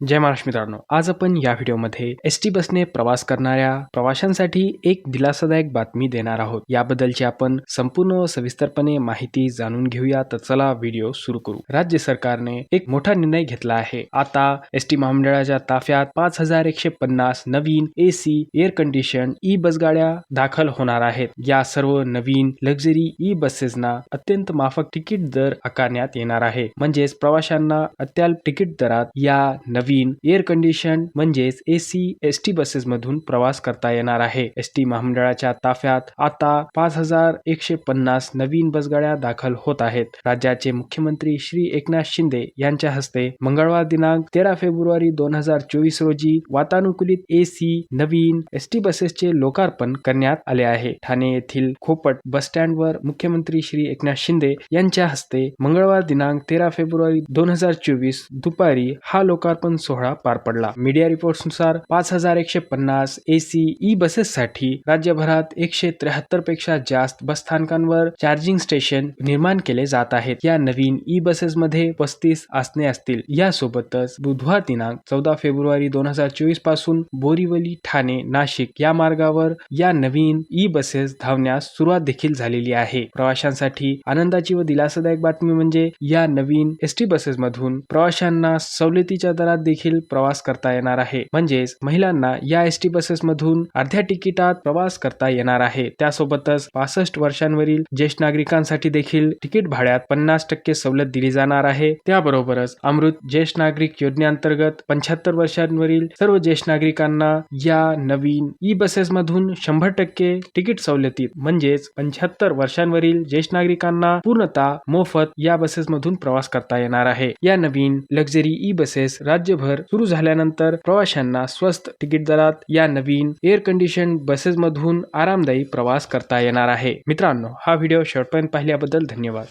जय महाराष्ट्र मित्रांनो आज आपण या व्हिडिओमध्ये एस टी बसने प्रवास करणाऱ्या प्रवाशांसाठी एक दिलासादायक बातमी देणार आहोत. याबद्दलची आपण संपूर्ण सविस्तरपणे माहिती जाणून घेऊया तर चला व्हिडिओ सुरू करू. राज्य सरकारने एक मोठा निर्णय घेतला आहे. आता एस टी महामंडळाच्या ताफ्यात पाच हजार एकशे पन्नास नवीन AC air condition e bus गाड्या दाखल होणार आहेत. या सर्व नवीन लक्झरी ई बसेसना अत्यंत माफक तिकीट दर आकारण्यात येणार आहे. म्हणजेच प्रवाशांना अत्याल्प तिकीट दरात या नवीन एअर कंडिशन म्हणजेच एसी एस टी बसेस मधून प्रवास करता येणार आहे. एस टी महामंडळाच्या ताफ्यात आता पाच हजार एकशे पन्नास नवीन बसगाड्या दाखल होत आहेत. राज्याचे मुख्यमंत्री श्री एकनाथ शिंदे यांच्या हस्ते मंगळवार दिनांक तेरा फेब्रुवारी दोन हजार चोवीस रोजी वातानुकूलित एसी नवीन एस टी बसेसचे लोकार्पण करण्यात आले आहे. ठाणे येथील खोपट बस स्टँड वर मुख्यमंत्री श्री एकनाथ शिंदे यांच्या हस्ते मंगळवार दिनांक तेरा फेब्रुवारी दोन हजार चोवीस दुपारी हा लोकार्पण सोहळा पार पडला. मीडिया रिपोर्टनुसार पाच हजार एकशे पन्नास एसी ई बसेससाठी राज्यभरात एकशे त्र्याहत्तरपेक्षा जास्त बसस्थानकांवर चार्जिंग स्टेशन निर्माण केले जात आहेत. या नवीन e ई बसेस मध्ये पस्तीस आसने असतील. यासोबतच बुधवार दिनांक चौदा फेब्रुवारी दोन हजार चोवीसपासून बोरीवली ठाणे नाशिक या मार्गावर या नवीन e ई बसेस धावण्यास सुरुवात देखील झालेली आहे. प्रवाशांसाठी आनंदाची व दिलासादायक बातमी म्हणजे या नवीन एस टी बसेस मधून प्रवाशांना सवलतीच्या दरात देखील प्रवास करता येणार आहे. म्हणजेच महिलांना या एस टी बसेस मधून अर्ध्या तिकिटात प्रवास करता येणार आहे. त्यासोबतच पासष्ट वर्षांवरील ज्येष्ठ नागरिकांसाठी देखील तिकीट भाड्यात पन्नास टक्के सवलत दिली जाणार आहे. त्याबरोबरच अमृत ज्येष्ठ नागरिक योजनेअंतर्गत पंच्याहत्तर वर्षांवरील सर्व ज्येष्ठ नागरिकांना या नवीन ई बसेस मधून शंभर टक्के तिकीट सवलतीत म्हणजेच पंच्याहत्तर वर्षांवरील ज्येष्ठ नागरिकांना पूर्णतः मोफत या बसेस मधून प्रवास करता येणार आहे. या नवीन लक्झरी ई बसेस राज्य राज्यभर सुरू झाल्यानंतर प्रवाशांना स्वस्त तिकीट दरात या नवीन एअर कंडिशन बसेस मधून आरामदायी प्रवास करता येणार आहे. मित्रांनो हा व्हिडिओ शेवटपर्यंत पाहिल्याबद्दल धन्यवाद.